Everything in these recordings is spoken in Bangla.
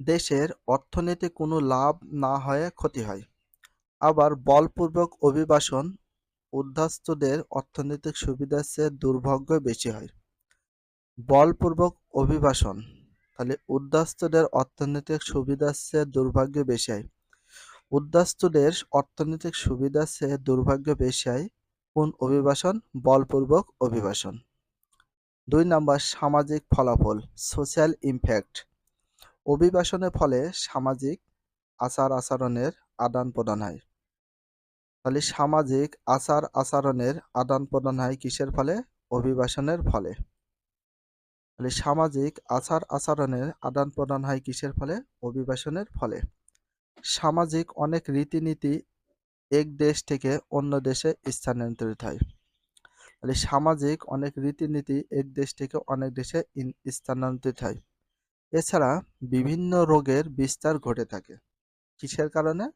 দেশের অর্থনীতি কোনো লাভ না হয়ে ক্ষতি হয়। আবার বলপূর্বক অভিবাসন উদ্বাস্তুদের অর্থনৈতিক সুবিধার চেয়ে দুর্ভাগ্য বেশি হয়। বলপূর্বক অভিবাসন, তাহলে উদ্বাস্তুদের অর্থনৈতিক সুবিধার চেয়ে দুর্ভাগ্য বেশি হয়। উদ্বাস্তুদের অর্থনৈতিক সুবিধার চেয়ে দুর্ভাগ্য বেশি হয় কোন অভিবাসন বলপূর্বক অভিবাসন দুই নাম্বার, সামাজিক ফলাফল সোশ্যাল ইমপ্যাক্ট অভিবাসনের ফলে সামাজিক আচার আচরণের আদান প্রদান হয়। তাহলে সামাজিক আচার আচরণের আদান প্রদান হয় কিসের ফলে? অভিবাসনের ফলে। তাহলে সামাজিক আচার আচরণের আদান প্রদান হয় কিসের ফলে? অভিবাসনের ফলে। সামাজিক অনেক রীতিনীতি এক দেশ থেকে অন্য দেশে স্থানান্তরিত হয়। তাহলে সামাজিক অনেক রীতিনীতি এক দেশ থেকে অনেক দেশে স্থানান্তরিত হয়। এছাড়া বিভিন্ন রোগের বিস্তার ঘটে থাকে। কিসের কারণে?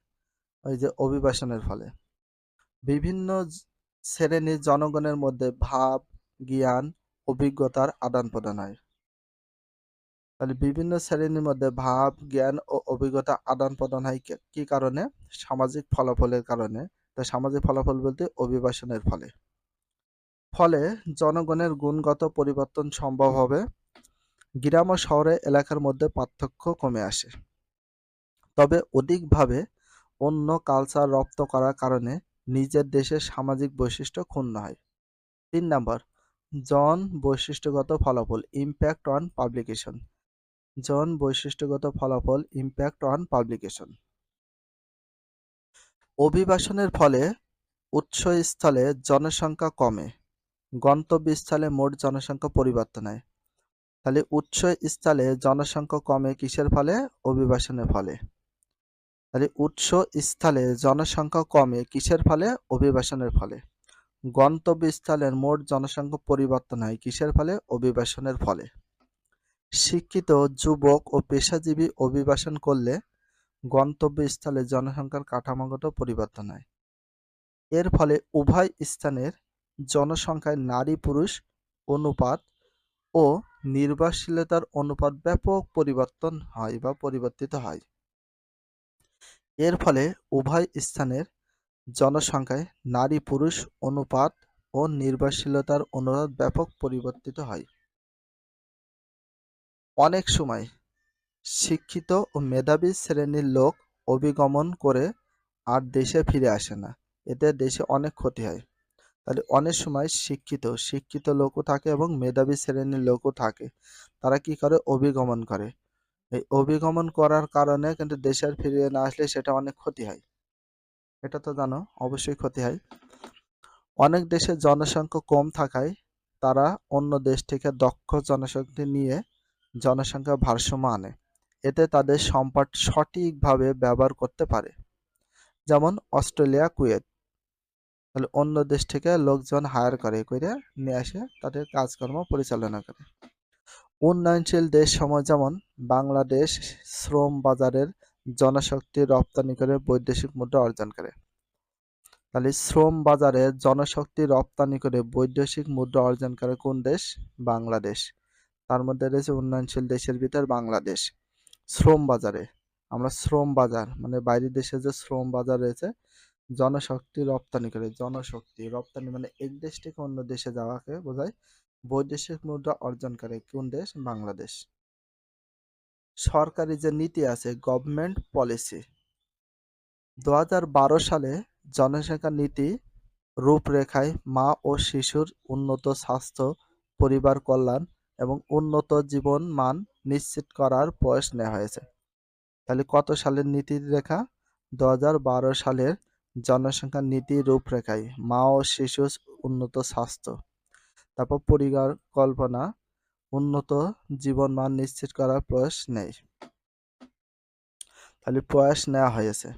ওই যে অভিবাসনের ফলে। বিভিন্ন শ্রেণির জনগণের মধ্যে ভাব, জ্ঞান, অভিজ্ঞতার আদান প্রদান হয়। তাহলে বিভিন্ন শ্রেণির মধ্যে ভাব, জ্ঞান ও অভিজ্ঞতা আদান প্রদান হয় কি কারণে? সামাজিক ফলাফলের কারণে। তা সামাজিক ফলাফল বলতে অভিবাসনের ফলে। ফলে জনগণের গুণগত পরিবর্তন সম্ভব হবে। গ্রাম ও শহরে এলাকার মধ্যে পার্থক্য কমে আসে। তবে অধিকভাবে অন্য কালচার রপ্ত করার কারণে নিজের দেশের সামাজিক বৈশিষ্ট্য ক্ষুণ্ণ হয়। তিন নম্বর, জন বৈশিষ্ট্যগত ফলাফল ইম্প্যাক্ট অন পাবলিকেশন জন বৈশিষ্ট্যগত ফলাফল ইম্প্যাক্ট অন পাবলিকেশন অভিবাসনের ফলে উৎসস্থলে জনসংখ্যা কমে। গন্তব্যস্থলে মোট জনসংখ্যা পরিবর্তন হয়। তাহলে উৎসস্থলে জনসংখ্যা কমে কিসের ফলে? অভিবাসনের ফলে। তাহলে উৎস স্থলে জনসংখ্যা কমে কিসের ফলে? অভিবাসনের ফলে। গন্তব্যস্থলের মোট জনসংখ্যা পরিবর্তন হয় কিসের ফলে? অভিবাসনের ফলে। শিক্ষিত যুবক ও পেশাজীবী অভিবাসন করলে গন্তব্যস্থলে জনসংখ্যার কাঠামোগত পরিবর্তন হয়। এর ফলে উভয় স্থানের জনসংখ্যায় নারী পুরুষ অনুপাত ও নির্ভরশীলতার অনুপাত ব্যাপক পরিবর্তন হয় বা পরিবর্তিত হয়। এর ফলে উভয় স্থানের জনসংখ্যায় নারী পুরুষ অনুপাত ও নির্ভরশীলতার অনুপাত ব্যাপক পরিবর্তিত হয়। অনেক সময় শিক্ষিত ও মেধাবী শ্রেণির লোক অভিগমন করে আর দেশে ফিরে আসে না। এতে দেশে অনেক ক্ষতি হয়। তাহলে অনেক সময় শিক্ষিত শিক্ষিত লোকও থাকে এবং মেধাবী শ্রেণির লোকও থাকে। তারা কি করে? অভিগমন করে। এই অভিগমন করার কারণে কিন্তু দেশের ফিরিয়ে না আসলে সেটা অনেক ক্ষতি হয়। এটা তো জানো, অবশ্যই ক্ষতি হয়। অনেক দেশে জনসংখ্যা কম থাকায় তারা অন্য দেশ থেকে দক্ষ জনশক্তি নিয়ে জনসংখ্যা ভারসাম্য আনে। এতে তাদের সম্পদ সঠিকভাবে ব্যবহার করতে পারে। যেমন অস্ট্রেলিয়া, কুয়েত। তাহলে অন্য দেশ থেকে লোকজন হায়ার করে করে নিয়ে আসে, তাদের কাজকর্ম পরিচালনা করে। উন্নয়নশীল দেশ সময় যেমন বাংলাদেশ শ্রম বাজারের জনশক্তি রপ্তানি করে বৈদেশিক মুদ্রা অর্জন করে। তাহলে শ্রম বাজারে জনশক্তি রপ্তানি করে বৈদেশিক মুদ্রা অর্জন করে কোন দেশ? বাংলাদেশ। তার মধ্যে রয়েছে উন্নয়নশীল দেশের ভিতর বাংলাদেশ। শ্রম বাজারে। আমরা শ্রম বাজার মানে বাইরের দেশে যে শ্রম বাজার রয়েছে জনশক্তি রপ্তানি করে, জনশক্তি রপ্তানি মানে এক দেশ থেকে অন্য দেশে যাওয়াকে বোঝায় বৈদেশিক মুদ্রা অর্জন করে, কোন দেশ? বাংলাদেশ। সরকারি যে নীতি আছে গভর্নমেন্ট পলিসি দু সালে জনসংখ্যা নীতি রূপরেখায় মা ও শিশুর উন্নত স্বাস্থ্য, পরিবার কল্যাণ এবং উন্নত জীবন মান নিশ্চিত করার প্রয়াস নেওয়া হয়েছে। তাহলে কত সালের নীতির রেখা? দু হাজার বারো সালের জনসংখ্যা নীতি রূপরেখায় মা ও শিশু উন্নত স্বাস্থ্য। তারপর পরিকল্পনা উন্নত জীবন মান নিশ্চিত করার প্রয়াস নেই। তাহলে প্রয়াস নেওয়া হয়েছে।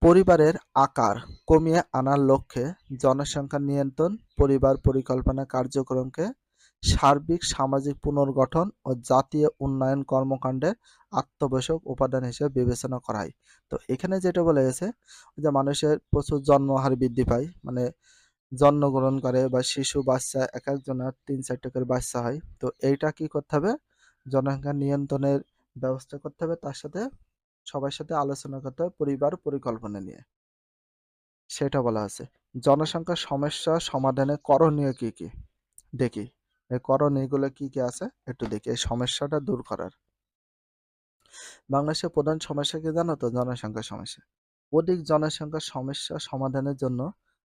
পরিবারের আকার কমিয়ে আনার লক্ষ্যে জনসংখ্যা নিয়ন্ত্রণ, পরিবার পরিকল্পনা কার্যক্রমকে সার্বিক সামাজিক পুনর্গঠন ও জাতীয় উন্নয়ন কর্মকাণ্ডের আত্মবশ্যক উপাদান হিসেবে বিবেচনা করা হয়। তো এখানে যেটা বলা গেছে যে মানুষের প্রচুর জন্মহার বৃদ্ধি পায় মানে জন্মগ্রহণ করে বা শিশু, বাচ্চা, এক একজনের তিন চারটে করে বাচ্চা হয়। তো এইটা কি করতে হবে? জনসংখ্যা নিয়ন্ত্রণের ব্যবস্থা করতে হবে, তার সাথে সবার সাথে আলোচনা করতে হবে পরিবার পরিকল্পনা নিয়ে। সেটা বলা আছে জনসংখ্যার সমস্যা সমাধানে করণীয় কি কি? দেখি। এই করণীয়গুলো কি কি আছে? একটু দেখি। এই সমস্যাটা দূর করার। বাংলাদেশের প্রধান সমস্যা কি জানো তো? জনসংখ্যার সমস্যা। অধিক জনসংখ্যার সমস্যা সমাধানের জন্য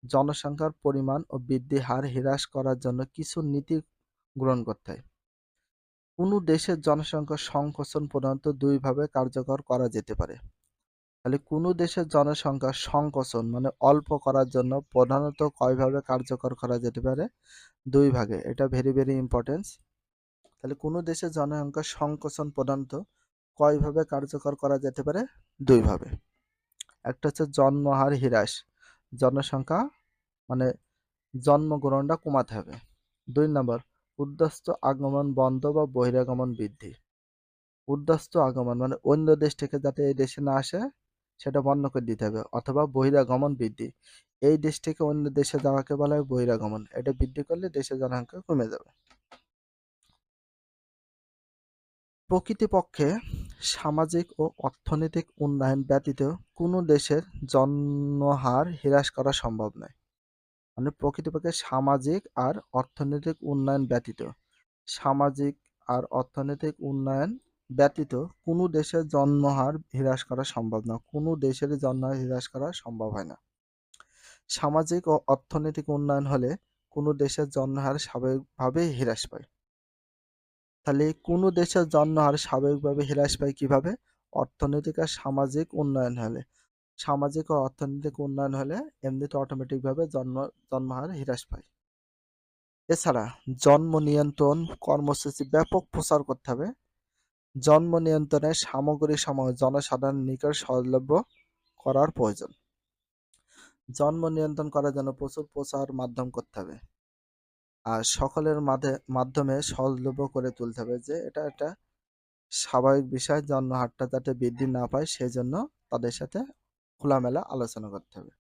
জনসংখ্যার পরিমাণ ও বৃদ্ধি হার হ্রাস করার জন্য কিছু নীতি গ্রহণ করতে হয়। কোনো দেশের জনসংখ্যা সংকোচন প্রধানত দুইভাবে কার্যকর করা যেতে পারে। তাহলে কোনো দেশের জনসংখ্যা সংকোচন মানে অল্প করার জন্য প্রধানত কয়ভাবে কার্যকর করা যেতে পারে? দুই ভাগে, এটা ভেরি ভেরি ইম্পর্টেন্স তাহলে কোনো দেশের জনসংখ্যা সংকোচন প্রধানত কয়ভাবে কার্যকর করা যেতে পারে? দুইভাবে একটা হচ্ছে জন্মহার হ্রাস, জনসংখ্যা মানে জন্মগ্রহণটা কমাতে হবে। দুই নম্বর, উদ্বাস্তু আগমন বন্ধ বা বহিরাগমন বৃদ্ধি। উদ্বাস্তু আগমন মানে অন্য দেশ থেকে যাতে এই দেশে না আসে সেটা বন্ধ করে দিতে হবে অথবা বহিরাগমন বৃদ্ধি। এই দেশ থেকে অন্য দেশে যাওয়াকে বলা হয় বহিরাগমন। এটা বৃদ্ধি করলে দেশের জনসংখ্যা কমে যাবে। প্রকৃতপক্ষে সামাজিক ও অর্থনৈতিক উন্নয়ন ব্যতীত কোনো দেশের জন্মহার হ্রাস করা সম্ভব নয়। মানে প্রকৃতপক্ষে সামাজিক আর অর্থনৈতিক উন্নয়ন ব্যতীত। সামাজিক আর অর্থনৈতিক উন্নয়ন ব্যতীত কোনো দেশের জন্মহার হ্রাস করা সম্ভব না, কোনো দেশের জন্মহার হ্রাস করা সম্ভব হয় না। সামাজিক ও অর্থনৈতিক উন্নয়ন হলে কোনো দেশের জন্মহার স্বাভাবিকভাবে হ্রাস পায়। তাহলে কোনো দেশের জন্মহার স্বাভাবিকভাবে হ্রাস পায় কীভাবে? অর্থনৈতিক আর সামাজিক উন্নয়ন হলে। সামাজিক ও অর্থনৈতিক উন্নয়ন হলে এমনিতে অটোমেটিকভাবে জন্ম, জন্মহার হ্রাস পায়। এছাড়া জন্ম নিয়ন্ত্রণ কর্মসূচি ব্যাপক প্রচার করতে হবে। জন্ম নিয়ন্ত্রণে সামগ্রী সমূহ জনসাধারণের নিকট সহজলভ্য করার প্রয়োজন। জন্ম নিয়ন্ত্রণ করার জন্য প্রচুর প্রচার মাধ্যম করতে হবে। আর সকলের মাধ্যমে সহজলভ্য করে তুলতে হবে যে এটা একটা স্বাভাবিক বিষয় জন্ম হারটা যাতে বৃদ্ধি না পায় সেই জন্য তাদের সাথে খোলামেলা আলোচনা করতে হবে।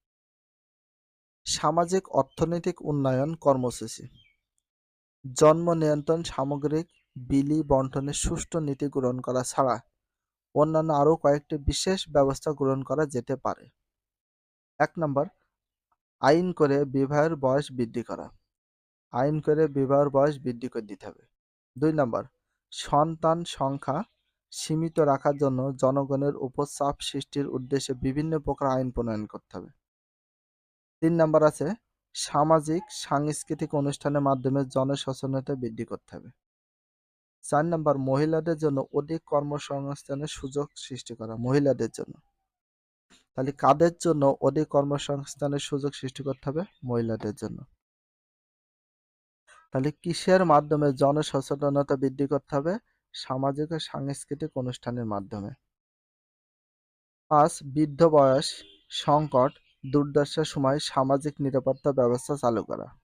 সামাজিক অর্থনৈতিক উন্নয়ন কর্মসূচি। জন্ম নিয়ন্ত্রণ সামগ্রিক বিলি বন্টনের সুষ্ঠু নীতি গ্রহণ করা ছাড়া অন্যান্য আরও কয়েকটি বিশেষ ব্যবস্থা গ্রহণ করা যেতে পারে। এক নম্বর, আইন করে বিবাহের বয়স বৃদ্ধি করা। আইন করে বিবাহের বয়স বৃদ্ধি করে দিতে হবে। দুই নম্বর, সন্তান সংখ্যা সীমিত রাখার জন্য জনগণের উপর চাপ সৃষ্টির উদ্দেশ্যে বিভিন্ন প্রকার আইন প্রণয়ন করতে হবে। তিন নম্বর আছে, সামাজিক, সাংস্কৃতিক অনুষ্ঠানের মাধ্যমে জনসচেতনতা বৃদ্ধি করতে হবে। চার নম্বর, মহিলাদের জন্য অধিক কর্মসংস্থানের সুযোগ সৃষ্টি করা, মহিলাদের জন্য। তাহলে কাদের জন্য অধিক কর্মসংস্থানের সুযোগ সৃষ্টি করতে হবে? মহিলাদের জন্য। তাহলে কিসের মাধ্যমে জনসচেতনতা বৃদ্ধি করতে হবে? সামাজিক ও সাংস্কৃতিক অনুষ্ঠানের মাধ্যমে। পাঁচ, বৃদ্ধ বয়স, সংকট, দুর্দশার সময় সামাজিক নিরাপত্তা ব্যবস্থা চালু করা।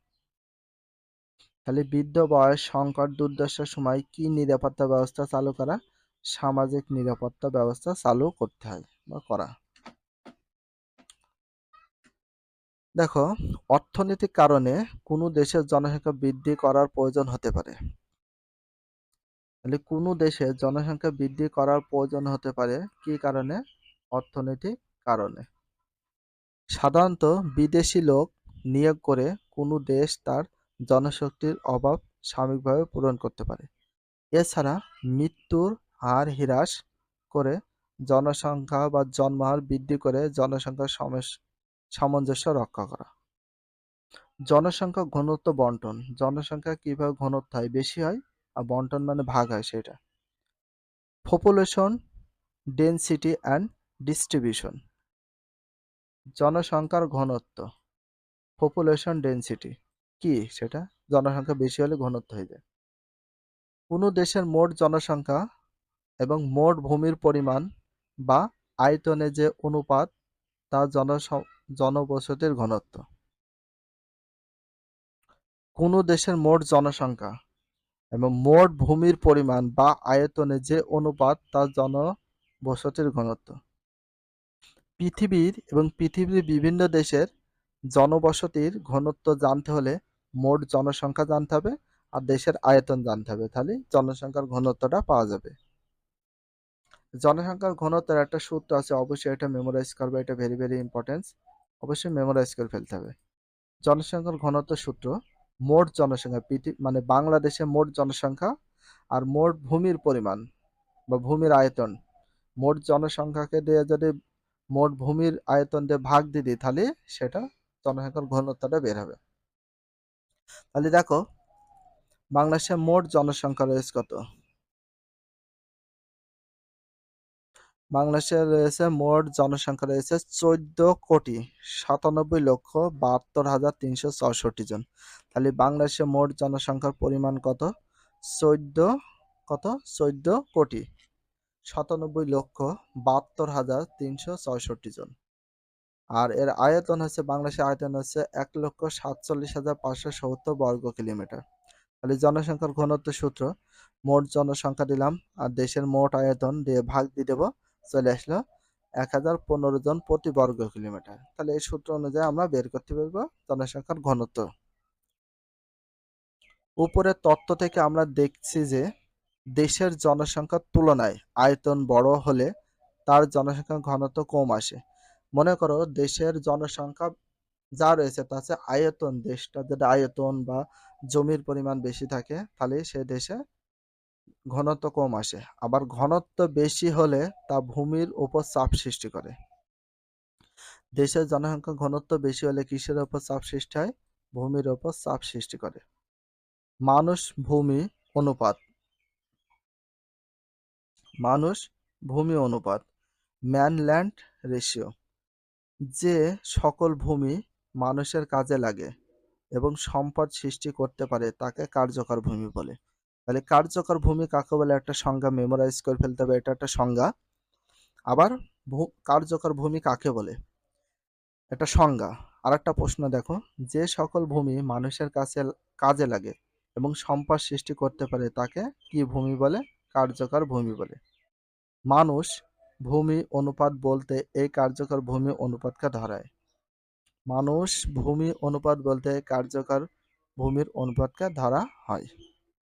তাহলে বৃদ্ধ বয়স সংকট দুর্দশার সময় কি নিরাপত্তা ব্যবস্থা চালু করা? সামাজিক নিরাপত্তা ব্যবস্থা চালু করতে হয় বা করা। দেখো, অর্থনৈতিক কারণে কোনো দেশের জনসংখ্যা বৃদ্ধি করার প্রয়োজন হতে পারে। তাহলে কোনো দেশের জনসংখ্যা বৃদ্ধি করার প্রয়োজন হতে পারে কি কারণে? অর্থনৈতিক কারণে। সাধারণত বিদেশি লোক নিয়োগ করে কোনো দেশ তার জনশক্তির অভাব সাময়িকভাবে পূরণ করতে পারে। এছাড়া মৃত্যুর হার হ্রাস করে জনসংখ্যা বা জন্মহার বৃদ্ধি করে জনসংখ্যার সামঞ্জস্য রক্ষা করা। জনসংখ্যা ঘনত্ব বন্টন। জনসংখ্যা কীভাবে ঘনত্ব হয়, বেশি হয় আর বন্টন মানে ভাগ হয় সেটা। পপুলেশন ডেনসিটি অ্যান্ড ডিস্ট্রিবিউশন জনসংখ্যার ঘনত্ব পপুলেশন ডেনসিটি কি সেটা? জনসংখ্যা বেশি হলে ঘনত্ব হয়ে যায়। কোনো দেশের মোট জনসংখ্যা এবং মোট ভূমির পরিমাণ বা আয়তনে যে অনুপাত, তা জন জনবসতির ঘনত্ব। কোনো দেশের মোট জনসংখ্যা এবং মোট ভূমির পরিমাণ বা আয়তনে যে অনুপাত, তা জনবসতির ঘনত্ব। পৃথিবীর এবং পৃথিবীর বিভিন্ন দেশের জনবসতির ঘনত্ব জানতে হলে মোট জনসংখ্যা জানতে হবে আর দেশের আয়তন জানতে হবে। তাহলে জনসংখ্যার ঘনত্বটা পাওয়া যাবে। জনসংখ্যার ঘনত্বের একটা সূত্র আছে, অবশ্যই এটা মেমোরাইজ করবে, এটা ভেরি ভেরি ইম্পর্টেন্স অবশ্যই মেমোরাইজ করে ফেলতে হবে। জনসংখ্যার ঘনত্ব সূত্র, মোট জনসংখ্যা মানে বাংলাদেশে মোট জনসংখ্যা আর মোট ভূমির পরিমাণ বা ভূমির আয়তন। মোট জনসংখ্যাকে দিয়ে যদি মোট ভূমির আয়তন দিয়ে ভাগ দিয়ে দিই, তাহলে সেটা জনসংখ্যার ঘনত্বটা বের হবে। তাহলে দেখো, বাংলাদেশে মোট জনসংখ্যা রয়েছে কত? বাংলাদেশে রয়েছে মোট জনসংখ্যা রয়েছে চোদ্দ কোটি সাতানব্বই লক্ষ বাহাত্তর হাজার তিনশো চৌষট্টি জন। তাহলে বাংলাদেশে মোট জনসংখ্যার পরিমাণ কত? চোদ্দ কত? চোদ্দ কোটি সাতানব্বই লক্ষ বাহাত্তর হাজার তিনশো চৌষট্টি জন। আর এর আয়তন হচ্ছে, বাংলাদেশের আয়তন হচ্ছে এক লক্ষ সাতচল্লিশ হাজার পাঁচশো সত্তর বর্গ কিলোমিটার। তাহলে জনসংখ্যার ঘনত্ব সূত্র, মোট জনসংখ্যা দিলাম আর দেশের মোট আয়তন দিয়ে ভাগ দিয়ে দেবো, চলে আসলো এক হাজার পনেরো জন প্রতি বর্গ কিলোমিটার। তাহলে এই সূত্র অনুযায়ী আমরা বের করতে পারব জনসংখ্যার ঘনত্ব। উপরের তত্ত্ব থেকে আমরা দেখছি যে দেশের জনসংখ্যার তুলনায় আয়তন বড় হলে তার জনসংখ্যার ঘনত্ব কম আসে। মনে করো দেশের জনসংখ্যা যা রয়েছে তা আয়তন দেশটা যেটা আয়তন বা জমির পরিমাণ বেশি থাকে, তাহলে সে দেশে ঘনত্ব কম আসে। আবার ঘনত্ব বেশি হলে তা ভূমির উপর চাপ সৃষ্টি করে। দেশের জনসংখ্যা ঘনত্ব বেশি হলে কিসের উপর চাপ সৃষ্টি হয়? ভূমির উপর চাপ সৃষ্টি করে। মানুষ ভূমি অনুপাত। মানুষ ভূমি অনুপাত। Man land ratio. যে সকল ভূমি মানুষের কাজে লাগে এবং সম্পদ সৃষ্টি করতে পারে, তাকে কার্যকর ভূমি বলে। তাহলে কার্যকর ভূমি কাকে বলে? একটা সংজ্ঞা মেমোরাইজ করে ফেলতে হবে, এটা একটা সংজ্ঞা। আবার কার্যকর ভূমি কাকে বলে? এটা সংজ্ঞা। আর একটা প্রশ্ন দেখো, যে সকল ভূমি মানুষের কাছে, কাজে লাগে এবং সম্পদ সৃষ্টি করতে পারে, তাকে কি ভূমি বলে? কার্যকর ভূমি বলে। মানুষ ভূমি অনুপাত বলতে এই কার্যকর ভূমি অনুপাতকে ধরায়। মানুষ ভূমি অনুপাত বলতে কার্যকর ভূমির অনুপাতকে ধরা হয়।